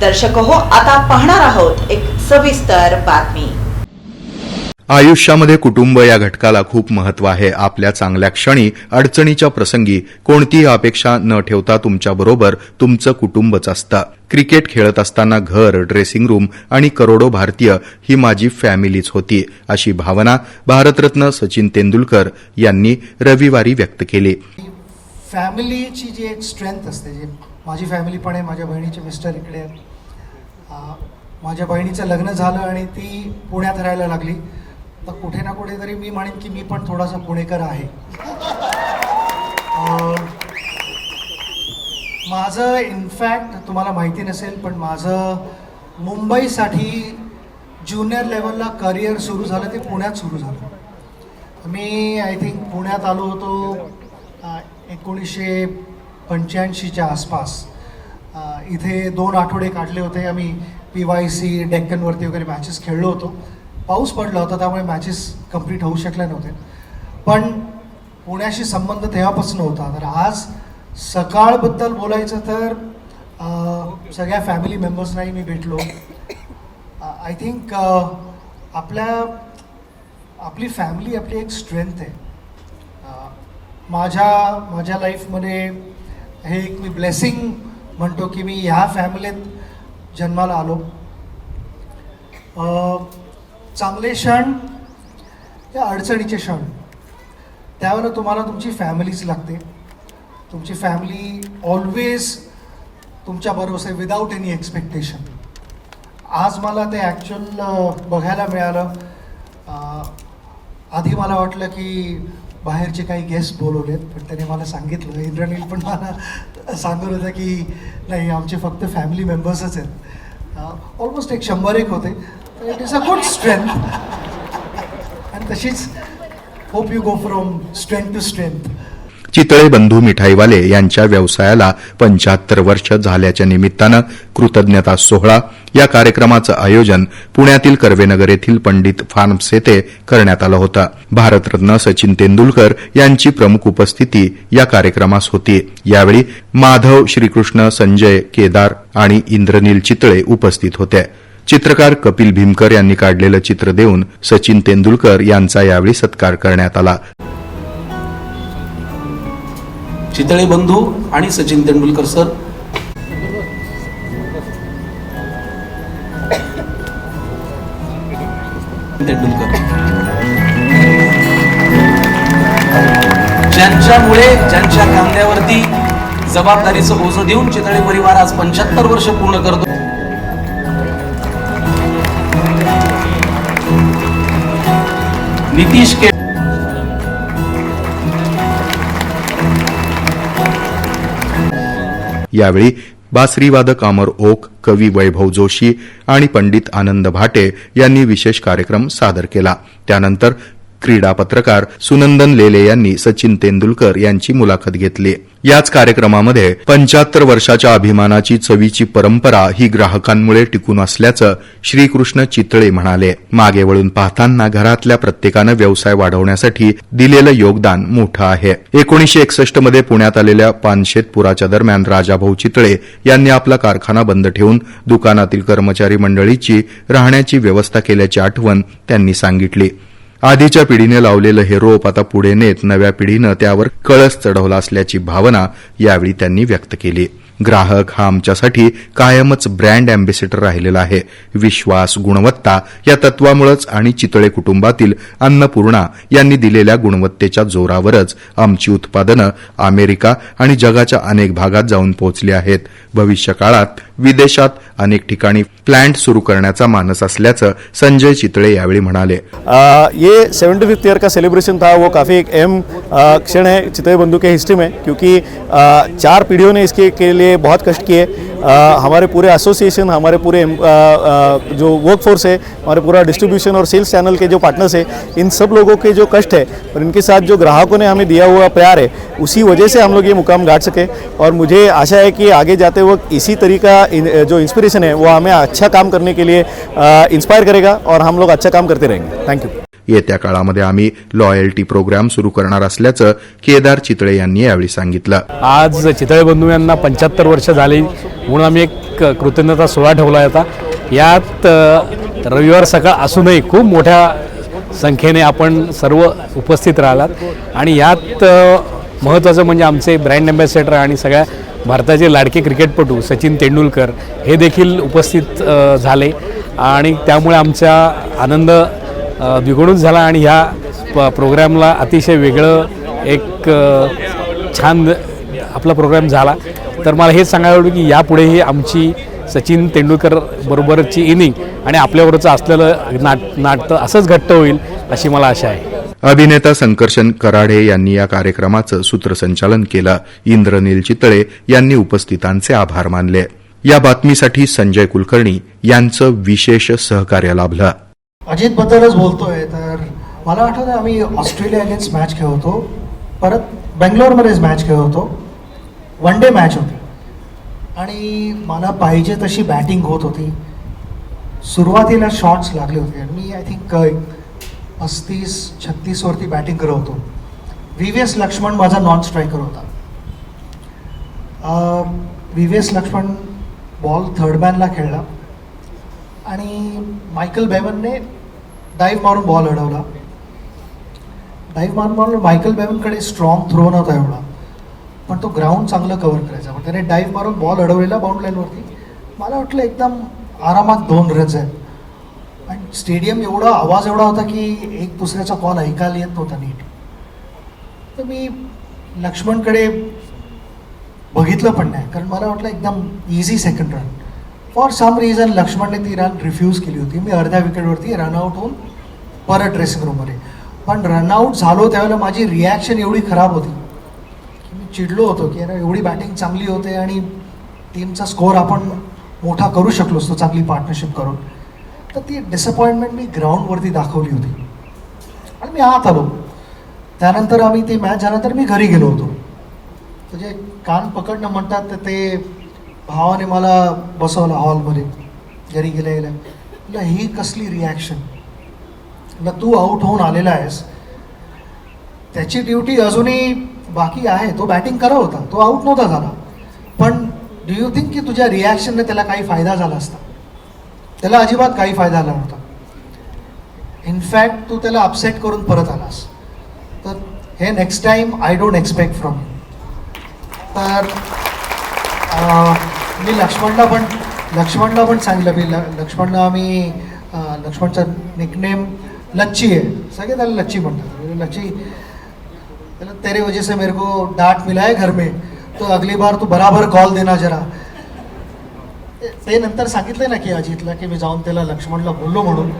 दर्शक हो आता पाहणार आहोत एक सविस्तर बातमी. आयुष्यामध्ये कुटुंब या घटकाला खूप महत्त्व आहे. आपल्या चांगल्या क्षणी अडचणीच्या प्रसंगी कोणतीही अपेक्षा न ठेवता तुमच्याबरोबर तुमचं कुटुंबच असतं. क्रिकेट खेळत असताना घर ड्रेसिंग रूम आणि करोडो भारतीय ही माझी फॅमिलीच होती अशी भावना भारतरत्न सचिन तेंडुलकर यांनी रविवारी व्यक्त केली. फॅमिलीची जी एक स्ट्रेंथ असते जी माझी फॅमिली पण आहे माझ्या बहिणीचे मिस्टर इकडे आहेत. माझ्या बहिणीचं लग्न झालं आणि ती पुण्यात राहायला लागली. तर कुठे ना कुठेतरी मी म्हणेन की मी पण थोडासा पुणेकर आहे. माझं इनफॅक्ट तुम्हाला माहिती नसेल पण माझं मुंबईसाठी ज्युनियर लेवलला करिअर सुरू झालं ते पुण्यात सुरू झालं. मी आय थिंक पुण्यात आलो होतो एकोणीसशे पंच्याऐंशीच्या आसपास इथे दोन आठवडे काढले होते. आम्ही पी वाय सी डेक्कनवरती वगैरे मॅचेस खेळलो होतो. पाऊस पडला होता त्यामुळे मॅचेस कंप्लीट होऊ शकल्या नव्हते. पण पुण्याशी संबंध तेव्हापासून होता. तर आज सकाळबद्दल बोलायचं तर सगळ्या फॅमिली मेंबर्सनाही मी भेटलो. आय थिंक आपल्या आपली फॅमिली आपली एक स्ट्रेंथ आहे. माझ्या माझ्या लाईफमध्ये हे एक मी ब्लेसिंग म्हणतो की मी ह्या फॅमिलीत जन्माला आलो. चांगले क्षण या अडचणीचे क्षण. त्यावेळेला तुम्हाला तुमची फॅमिलीच लागते. तुमची फॅमिली ऑलवेज तुमच्या बरोबर विदाऊट एनी एक्सपेक्टेशन आज मला ते ॲक्च्युअल बघायला मिळालं. आधी मला वाटलं की बाहेरचे काही गेस्ट बोलवलेत पण त्याने मला सांगितलं. इंद्रनील पण मला सांगत होतं की नाही आमचे फक्त फॅमिली मेंबर्सच आहेत. ऑलमोस्ट एक शंभर एक होते. It is a good strength आणि तशीच hope you go from strength to strength Chitale Bandhu Mithaiwale यांच्या व्यवसायाला पंच्याहत्तर वर्ष झाल्याच्या निमित्तानं कृतज्ञता सोहळा. या कार्यक्रमाचं आयोजन पुण्यातील कर्वेनगर येथील पंडित फार्म्स येथे करण्यात आलं होतं. भारतरत्न सचिन तेंडुलकर यांची प्रमुख उपस्थिती या कार्यक्रमास होती. यावेळी माधव श्रीकृष्ण संजय केदार आणि इंद्रनील चितळे उपस्थित होते. चित्रकार कपिल भीमकर यांनी काढलेलं चित्र देऊन सचिन तेंडुलकर यांचा यावेळी सत्कार करण्यात आला. चितळे बंधू आणि सचिन तेंडुलकर सर. तेंडुलकर. ज्यांच्यामुळे ज्यांच्या कांद्यावरती जबाबदारीचं ओझं देऊन चितळे परिवार आज पंच्याहत्तर वर्ष पूर्ण करतो. नितीश के यावेळी बासरीवादक अमर ओक कवी वैभव जोशी आणि पंडित आनंद भाटे यांनी विशेष कार्यक्रम सादर केला. त्यानंतर क्रीडा पत्रकार सुनंदन लेले यांनी सचिन तेंडुलकर यांची मुलाखत घेतली. याच कार्यक्रमामध्ये पंच्याहत्तर वर्षाच्या अभिमानाची चवीची परंपरा ही ग्राहकांमुळे टिकून असल्याचं श्रीकृष्ण चितळे म्हणाले. मागे वळून पाहताना घरातल्या प्रत्येकानं व्यवसाय वाढवण्यासाठी दिलेलं योगदान मोठं आहे. एकोणीशे एकसष्टमध्ये पुण्यात आलेल्या पानशेत पुराच्या दरम्यान राजाभाऊ चितळे यांनी आपला कारखाना बंद ठेवून दुकानातील कर्मचारी मंडळीची राहण्याची व्यवस्था केल्याची आठवण त्यांनी सांगितली. आधीच्या पिढीने लावलेलं हे रोप आता पुढे नेत नव्या पिढीनं त्यावर कळस चढवला असल्याची भावना यावेळी त्यांनी व्यक्त केली. ग्राहक हा आमच्यासाठी कायमच ब्रँड अँबेसेडर राहिलेला आहे. विश्वास गुणवत्ता या तत्वामुळेच आणि चितळे कुटुंबातील अन्नपूर्णा यांनी दिलेल्या गुणवत्तेच्या जोरावरच आमची उत्पादनं अमेरिका आणि जगाच्या अनेक भागात जाऊन पोहोचली आहेत. भविष्य काळात विदेशात अनेक ठिकाणी प्लॅन्ट सुरू करण्याचा मानस असल्याचं संजय चितळे यावेळी म्हणाले. ये सेवेंटी फिफ्थ ईयर का सेलिब्रेशन था वो काफ़ी एक अहम क्षण है चितळे बंधु के हिस्ट्री में क्योंकि आ, चार पीढ़ियों ने इसके के लिए बहुत कष्ट किए। आ, हमारे पूरे एसोसिएशन हमारे पूरे आ, आ, जो वर्क फोर्स है हमारे पूरा डिस्ट्रीब्यूशन और सेल्स चैनल के जो पार्टनर्स है इन सब लोगों के जो कष्ट है और इनके साथ जो ग्राहकों ने हमें दिया हुआ प्यार है उसी वजह से हम लोग ये मुकाम गाट सके। और मुझे आशा है कि आगे जाते वक्त इसी तरीका जो इंस्पिरेशन है वो हमें अच्छा काम करने के लिए इंस्पायर करेगा और हम लोग अच्छा काम करते रहेंगे। थैंक यू येत्या काळामध्ये आम्ही लॉयल्टी प्रोग्राम सुरू करणार असल्याचं केदार चितळे यांनी यावेळी सांगितलं. आज चितळे बंधू यांना पंच्याहत्तर वर्ष झाली म्हणून आम्ही एक कृतज्ञता सोहळा ठेवला होता यात रविवार सकाळ असूनही खूप मोठ्या संख्येने आपण सर्व उपस्थित राहिलात. आणि यात महत्त्वाचं म्हणजे आमचे ब्रँड अँबॅसेडर आणि सगळ्या भारताचे लाडके क्रिकेटपटू सचिन तेंडुलकर हे देखील उपस्थित झाले. आणि त्यामुळे आमचा आनंद अ, झाला आणि ह्या प प्रोग्रॅमला अतिशय वेगळं एक छान आपला प्रोग्राम झाला. तर मला हेच सांगायला आवडेल की यापुढेही आमची सचिन तेंडुलकर बरोबरची इनिंग आणि आपल्याबरोबरचं असलेलं नाट नाटतं असंच घट्ट होईल अशी मला आशा आहे. अभिनेता संकर्षण कराडे यांनी या कार्यक्रमाचं सूत्रसंचालन केलं. इंद्रनील चितळे यांनी उपस्थितांचे आभार मानले. या बातमीसाठी संजय कुलकर्णी यांचं विशेष सहकार्य लाभलं. अजित बद्दलच बोलतोय तर मला आठवतं आम्ही ऑस्ट्रेलिया अगेन्स्ट मॅच खेळ होतो. परत बेंगलोरमध्येच मॅच खेळ होतो. वन डे मॅच होती. आणि मला पाहिजे तशी बॅटिंग होत होती. सुरुवातीला शॉट्स लागले होते. आणि मी आय थिंक पस्तीस छत्तीसवरती बॅटिंग करत होतो. व्ही व्ही एस लक्ष्मण माझा नॉन स्ट्रायकर होता V V S Laxman ball third मॅनला खेळला. आणि मायकल बेवनने डाईव्ह मारून बॉल अडवला. डाईव्ह मारून मारून मायकल बेवनकडे स्ट्रॉंग थ्रो नव्हता एवढा. पण तो ग्राउंड चांगलं कव्हर करायचा. पण त्याने डाईव्ह मारून बॉल अडवलेला बाउंड लाईनवरती मला वाटलं एकदम आरामात दोन रन्स आहेत. आणि स्टेडियम एवढा आवाज एवढा होता की एक दुसऱ्याचा कॉल ऐकायला येत नव्हता नीट. तर मी लक्ष्मणकडे बघितलं पण नाही. कारण मला वाटलं एकदम easy second run for some reason लक्ष्मणने ती रन रिफ्यूज केली होती. मी अर्ध्या विकेटवरती रनआउट होऊन परत ड्रेसिंग रूममध्ये पण रनआउट झालो त्यावेळेला माझी रिॲक्शन एवढी खराब होती. की मी चिडलो होतो की अरे एवढी बॅटिंग चांगली होते आणि टीमचा स्कोअर आपण मोठा करू शकलो असतो चांगली पार्टनरशिप करून. तर ती डिसअपॉइंटमेंट मी ग्राउंडवरती दाखवली होती. आणि मी आत आलो. त्यानंतर आम्ही ती मॅच झाल्यानंतर मी घरी गेलो होतो. तर जे कान पकडणं म्हणतात तर ते भावाने मला बसवलं हॉलमध्ये. घरी गेल्या गेल्या ना ही कसली रिॲक्शन ना तू आऊट होऊन आलेला आहेस. त्याची ड्युटी अजूनही बाकी आहे. तो बॅटिंग करत होता. तो आऊट नव्हता झाला. पण डू यू थिंक की तुझ्या रिॲक्शनने त्याला काही फायदा झाला असता? त्याला अजिबात काही फायदा झाला नव्हता. इनफॅक्ट तू त्याला अपसेट करून परत आलास. तर हे next time I don't expect from तर मी लक्ष्मणला पण लक्ष्मणला पण सांगितलं मी ल लक्ष्मणला आम्ही लक्ष्मणचा निकनेम लच्ची आहे. सगळे त्याला लच्ची म्हणतात. म्हणजे लच्ची त्याला तेरे वजह से मेरे को डाट मिला है घर में. तो अगली बार तू बराबर कॉल देना जरा. ते- नंतर सांगितलं ना की अजितला की मी जाऊन त्याला लक्ष्मणला बोललो म्हणून.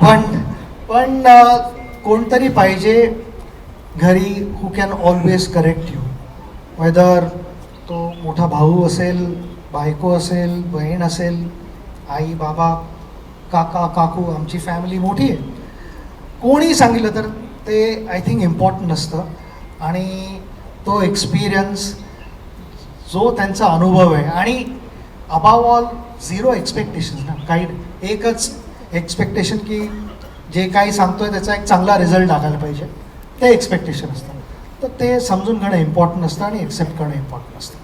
पण पण कोणतरी पाहिजे घरी who can always correct you whether तो मोठा भाऊ असेल बायको असेल बहीण असेल आई बाबा काका काकू आमची फॅमिली मोठी आहे. कोणी सांगितलं तर ते आय थिंक इम्पॉर्टंट असतं आणि तो एक्सपिरियन्स जो त्यांचा अनुभव आहे. आणि अबाव ऑल झिरो एक्सपेक्टेशन ना. काही एकच एक्सपेक्टेशन की जे काही सांगतोय त्याचा एक चांगला रिझल्ट लागायला पाहिजे. ते एक्सपेक्टेशन असतं. तर ते समजून घेणं इम्पॉर्टंट असतं आणि एक्सेप्ट करणं इम्पॉर्टंट असतं